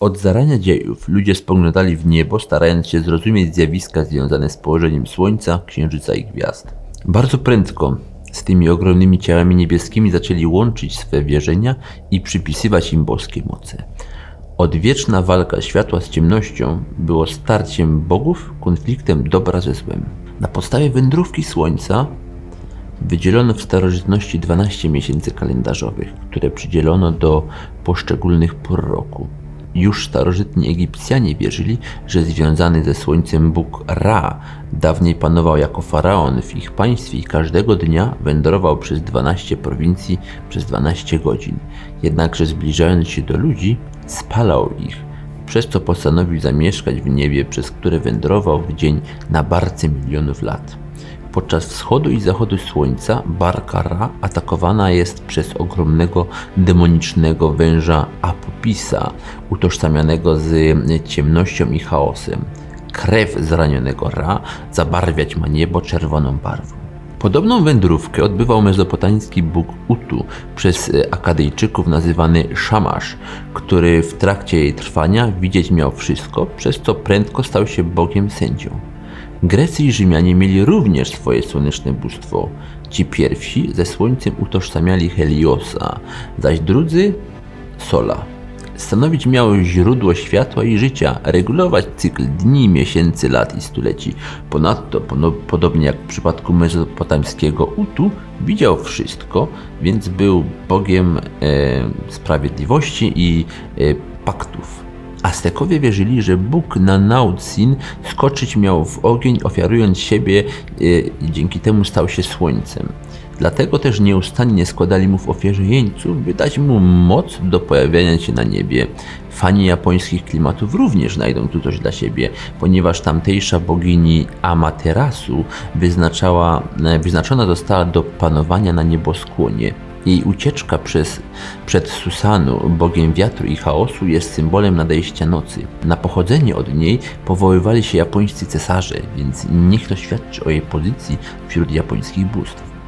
Od zarania dziejów ludzie spoglądali w niebo, starając się zrozumieć zjawiska związane z położeniem Słońca, Księżyca i gwiazd. Bardzo prędko z tymi ogromnymi ciałami niebieskimi zaczęli łączyć swe wierzenia i przypisywać im boskie moce. Odwieczna walka światła z ciemnością było starciem bogów, konfliktem dobra ze złem. Na podstawie wędrówki Słońca wydzielono w starożytności 12 miesięcy kalendarzowych, które przydzielono do poszczególnych pór roku. Już starożytni Egipcjanie wierzyli, że związany ze słońcem Bóg Ra dawniej panował jako faraon w ich państwie i każdego dnia wędrował przez 12 prowincji przez 12 godzin. Jednakże zbliżając się do ludzi, spalał ich, przez co postanowił zamieszkać w niebie, przez które wędrował w dzień na barce milionów lat. Podczas wschodu i zachodu słońca barka Ra atakowana jest przez ogromnego demonicznego węża Apopisa, utożsamianego z ciemnością i chaosem. Krew zranionego Ra zabarwiać ma niebo czerwoną barwą. Podobną wędrówkę odbywał mezopotamski bóg Utu przez Akadyjczyków nazywany Szamasz, który w trakcie jej trwania widzieć miał wszystko, przez co prędko stał się bogiem sędzią. Grecy i Rzymianie mieli również swoje słoneczne bóstwo. Ci pierwsi ze słońcem utożsamiali Heliosa, zaś drudzy Sola. Stanowić miało źródło światła i życia, regulować cykl dni, miesięcy, lat i stuleci. Ponadto, podobnie jak w przypadku mezopotamskiego Utu, widział wszystko, więc był bogiem e, sprawiedliwości i e, paktów. Aztekowie wierzyli, że Bóg na Nautzin skoczyć miał w ogień, ofiarując siebie e, i dzięki temu stał się słońcem. Dlatego też nieustannie składali mu w ofierze jeńców, by dać mu moc do pojawiania się na niebie. Fani japońskich klimatów również znajdą tu coś dla siebie, ponieważ tamtejsza bogini Amaterasu e, wyznaczona została do panowania na nieboskłonie. Jej ucieczka przez, przed Susanu, bogiem wiatru i chaosu, jest symbolem nadejścia nocy. Na pochodzenie od niej powoływali się japońscy cesarze, więc niech to świadczy o jej pozycji wśród japońskich bóstw.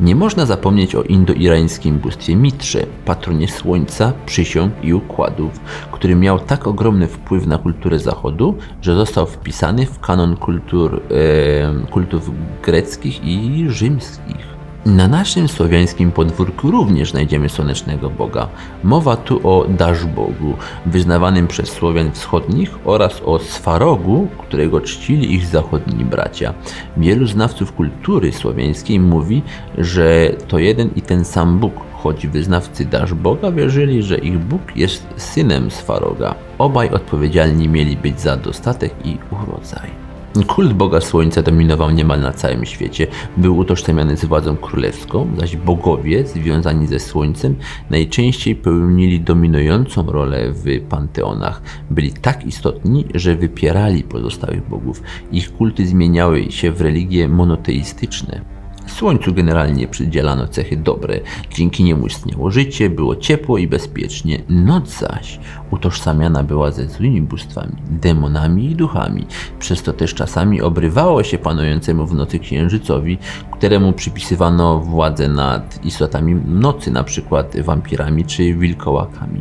Nie można zapomnieć o indoirańskim bóstwie Mitrze, patronie słońca, przysiąg i układów, który miał tak ogromny wpływ na kulturę Zachodu, że został wpisany w kanon kultur, e, kultów greckich i rzymskich. Na naszym słowiańskim podwórku również znajdziemy słonecznego Boga. Mowa tu o Daszbogu, wyznawanym przez Słowian wschodnich oraz o Swarogu, którego czcili ich zachodni bracia. Wielu znawców kultury słowiańskiej mówi, że to jeden i ten sam Bóg, choć wyznawcy Daszboga wierzyli, że ich Bóg jest synem Swaroga. Obaj odpowiedzialni mieli być za dostatek i urodzaj. Kult Boga Słońca dominował niemal na całym świecie. Był utożsamiany z władzą królewską, zaś bogowie związani ze Słońcem najczęściej pełnili dominującą rolę w panteonach. Byli tak istotni, że wypierali pozostałych bogów. Ich kulty zmieniały się w religie monoteistyczne. Słońcu generalnie przydzielano cechy dobre, dzięki niemu istniało życie, było ciepło i bezpiecznie. Noc zaś utożsamiana była ze złymi bóstwami, demonami i duchami, przez to też czasami obrywało się panującemu w nocy księżycowi, któremu przypisywano władzę nad istotami nocy, na przykład wampirami czy wilkołakami.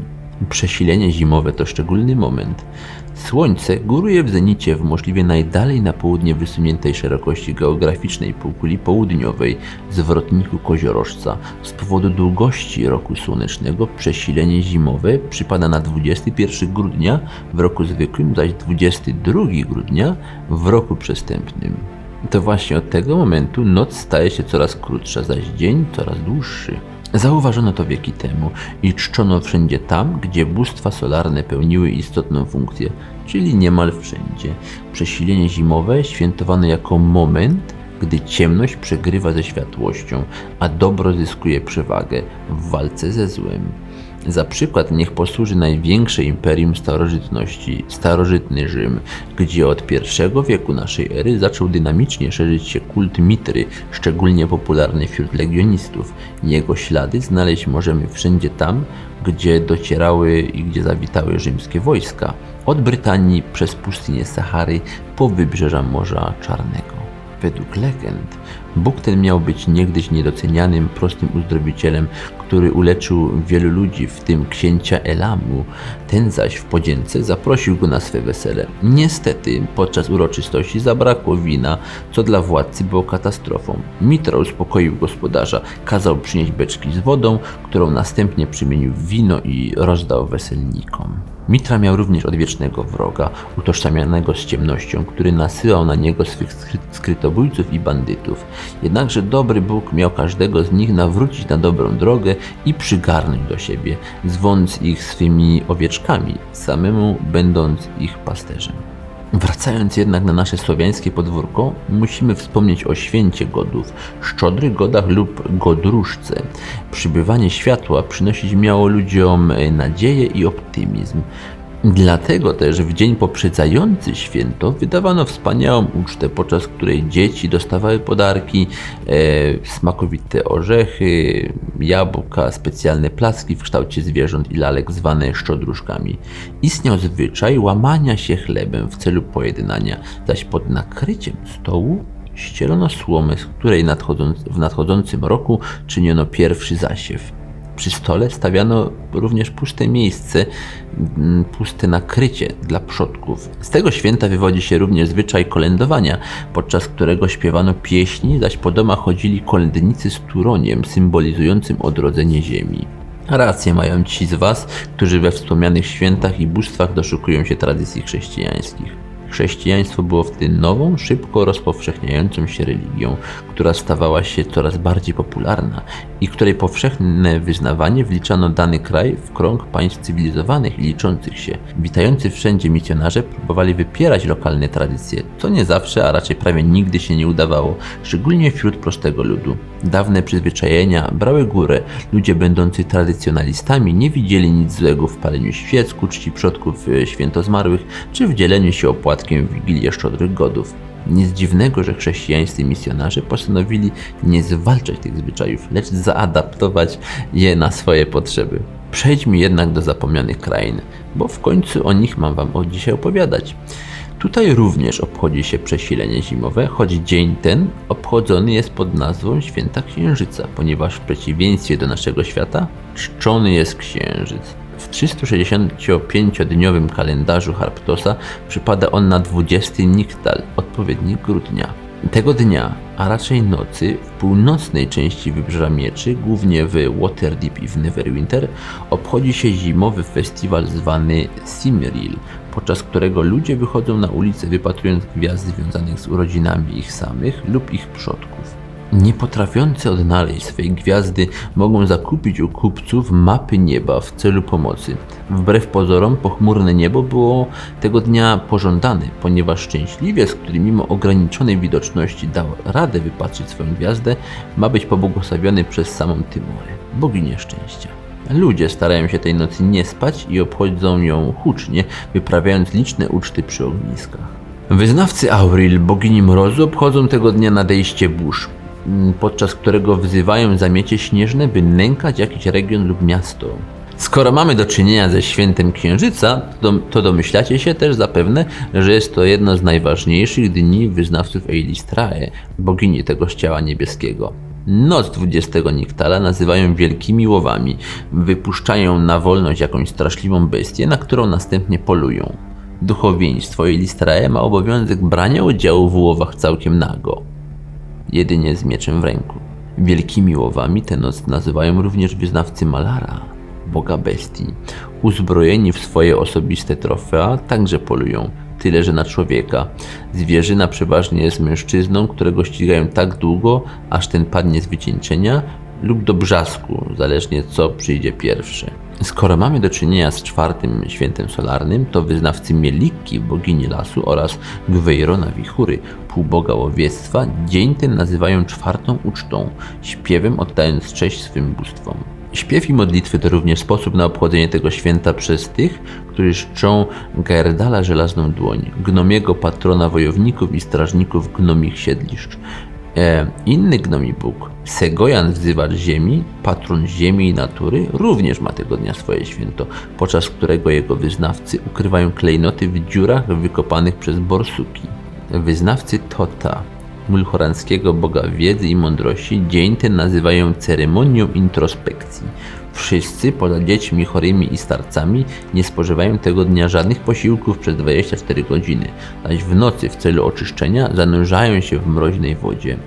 Przesilenie zimowe to szczególny moment. Słońce góruje w zenicie w możliwie najdalej na południe wysuniętej szerokości geograficznej półkuli południowej, zwrotniku koziorożca. Z powodu długości roku słonecznego przesilenie zimowe przypada na 21 grudnia w roku zwykłym, zaś 22 grudnia w roku przestępnym. To właśnie od tego momentu noc staje się coraz krótsza, zaś dzień coraz dłuższy. Zauważono to wieki temu i czczono wszędzie tam, gdzie bóstwa solarne pełniły istotną funkcję, czyli niemal wszędzie. Przesilenie zimowe świętowano jako moment, gdy ciemność przegrywa ze światłością, a dobro zyskuje przewagę w walce ze złem. Za przykład niech posłuży największe imperium starożytności, starożytny Rzym, gdzie od I wieku naszej ery zaczął dynamicznie szerzyć się kult Mitry, szczególnie popularny wśród legionistów. Jego ślady znaleźć możemy wszędzie tam, gdzie docierały i gdzie zawitały rzymskie wojska, od Brytanii przez pustynię Sahary po wybrzeża Morza Czarnego. Według legend, Bóg ten miał być niegdyś niedocenianym, prostym uzdrowicielem, który uleczył wielu ludzi, w tym księcia Elamu. Ten zaś w podzięce zaprosił go na swe wesele. Niestety, podczas uroczystości zabrakło wina, co dla władcy było katastrofą. Mitra uspokoił gospodarza, kazał przynieść beczki z wodą, którą następnie przemienił w wino i rozdał weselnikom. Mitra miał również odwiecznego wroga, utożsamianego z ciemnością, który nasyłał na niego swych skry- skrytobójców i bandytów. Jednakże dobry Bóg miał każdego z nich nawrócić na dobrą drogę i przygarnąć do siebie, zwąc ich swymi owieczkami, samemu będąc ich pasterzem. Wracając jednak na nasze słowiańskie podwórko, musimy wspomnieć o święcie godów, szczodrych godach lub godróżce. Przybywanie światła przynosić miało ludziom nadzieję i optymizm. Dlatego też w dzień poprzedzający święto wydawano wspaniałą ucztę, podczas której dzieci dostawały podarki, e, smakowite orzechy, jabłka, specjalne placki w kształcie zwierząt i lalek zwane szczodróżkami. Istniał zwyczaj łamania się chlebem w celu pojednania, zaś pod nakryciem stołu ścielono słomę, z której nadchodząc, w nadchodzącym roku czyniono pierwszy zasiew. Przy stole stawiano również puste miejsce, mm, puste nakrycie dla przodków. Z tego święta wywodzi się również zwyczaj kolędowania, podczas którego śpiewano pieśni, zaś po domach chodzili kolędnicy z turoniem symbolizującym odrodzenie ziemi. Rację mają ci z Was, którzy we wspomnianych świętach i bóstwach doszukują się tradycji chrześcijańskich. Chrześcijaństwo było wtedy nową, szybko rozpowszechniającą się religią, która stawała się coraz bardziej popularna i której powszechne wyznawanie wliczano dany kraj w krąg państw cywilizowanych i liczących się. Witający wszędzie misjonarze próbowali wypierać lokalne tradycje, co nie zawsze, a raczej prawie nigdy się nie udawało, szczególnie wśród prostego ludu. Dawne przyzwyczajenia brały górę. Ludzie będący tradycjonalistami nie widzieli nic złego w paleniu świec ku czci przodków e, święto zmarłych, czy w dzieleniu się opłatkiem w Wigilię Szczodrych Godów. Nic dziwnego, że chrześcijańscy misjonarze postanowili nie zwalczać tych zwyczajów, lecz zaadaptować je na swoje potrzeby. Przejdźmy jednak do zapomnianych krain, bo w końcu o nich mam Wam dzisiaj opowiadać. Tutaj również obchodzi się przesilenie zimowe, choć dzień ten obchodzony jest pod nazwą Święta Księżyca, ponieważ w przeciwieństwie do naszego świata czczony jest księżyc. W 365-dniowym kalendarzu Harptosa przypada on na 20 Niktal, odpowiednik grudnia. Tego dnia, a raczej nocy, w północnej części Wybrzeża Mieczy, głównie w Waterdeep i w Neverwinter, obchodzi się zimowy festiwal zwany Simril, podczas którego ludzie wychodzą na ulicę wypatrując gwiazd związanych z urodzinami ich samych lub ich przodków. Nie potrafiący odnaleźć swej gwiazdy mogą zakupić u kupców mapy nieba w celu pomocy. Wbrew pozorom pochmurne niebo było tego dnia pożądane, ponieważ szczęśliwiec, który mimo ograniczonej widoczności dał radę wypatrzyć swoją gwiazdę, ma być pobłogosławiony przez samą Tymorę, boginię szczęścia. Ludzie starają się tej nocy nie spać i obchodzą ją hucznie, wyprawiając liczne uczty przy ogniskach. Wyznawcy Auril, bogini mrozu, obchodzą tego dnia nadejście burz, podczas którego wzywają zamiecie śnieżne, by nękać jakiś region lub miasto. Skoro mamy do czynienia ze świętem Księżyca, to, to domyślacie się też zapewne, że jest to jedno z najważniejszych dni wyznawców Eilistrae, bogini tego ciała niebieskiego. Noc 20 Niktala nazywają wielkimi łowami. Wypuszczają na wolność jakąś straszliwą bestię, na którą następnie polują. Duchowieństwo Eilistrae ma obowiązek brania udziału w łowach całkiem nago jedynie z mieczem w ręku. Wielkimi łowami tę noc nazywają również wyznawcy Malara, boga bestii. Uzbrojeni w swoje osobiste trofea także polują, tyle że na człowieka. Zwierzyna przeważnie jest mężczyzną, którego ścigają tak długo, aż ten padnie z wycieńczenia lub do brzasku, zależnie co przyjdzie pierwsze. Skoro mamy do czynienia z czwartym świętem solarnym, to wyznawcy Mieliki, bogini lasu oraz Gweirona Wichury, półboga łowiectwa, dzień ten nazywają czwartą ucztą, śpiewem oddając cześć swym bóstwom. Śpiew i modlitwy to również sposób na obchodzenie tego święta przez tych, którzy czczą Gerdala Żelazną Dłoń, gnomiego patrona wojowników i strażników gnomich siedliszcz. E, inny gnomi Bóg, Segojan wzywacz ziemi, patron ziemi i natury, również ma tego dnia swoje święto, podczas którego jego wyznawcy ukrywają klejnoty w dziurach wykopanych przez borsuki. Wyznawcy Tota, mulhoranskiego boga wiedzy i mądrości, dzień ten nazywają ceremonią introspekcji. Wszyscy, poza dziećmi chorymi i starcami, nie spożywają tego dnia żadnych posiłków przez 24 godziny, zaś w nocy w celu oczyszczenia zanurzają się w mroźnej wodzie.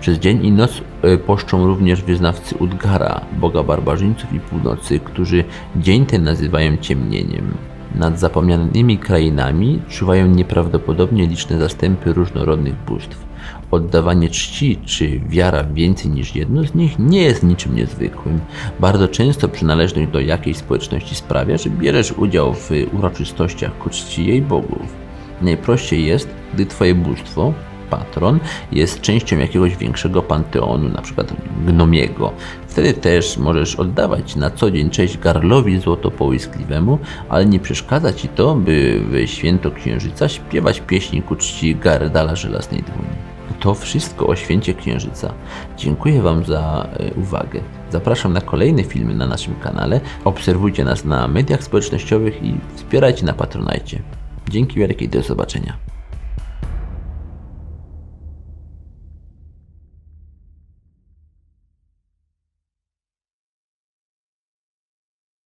Przez dzień i noc e, poszczą również wyznawcy Udgara, boga barbarzyńców i północy, którzy dzień ten nazywają ciemnieniem. Nad zapomnianymi krainami czuwają nieprawdopodobnie liczne zastępy różnorodnych bóstw. Oddawanie czci czy wiara w więcej niż jedno z nich nie jest niczym niezwykłym. Bardzo często przynależność do jakiejś społeczności sprawia, że bierzesz udział w uroczystościach ku czci jej bogów. Najprościej jest, gdy twoje bóstwo, patron, jest częścią jakiegoś większego panteonu, przykład gnomiego. Wtedy też możesz oddawać na co dzień cześć garlowi złotopołyskliwemu, ale nie przeszkadza ci to, by w święto księżyca śpiewać pieśni ku czci Gardala Żelaznej Dłoni. To wszystko o święcie księżyca. Dziękuję Wam za e, uwagę. Zapraszam na kolejne filmy na naszym kanale. Obserwujcie nas na mediach społecznościowych i wspierajcie na Patronajcie. Dzięki wielkie i do zobaczenia.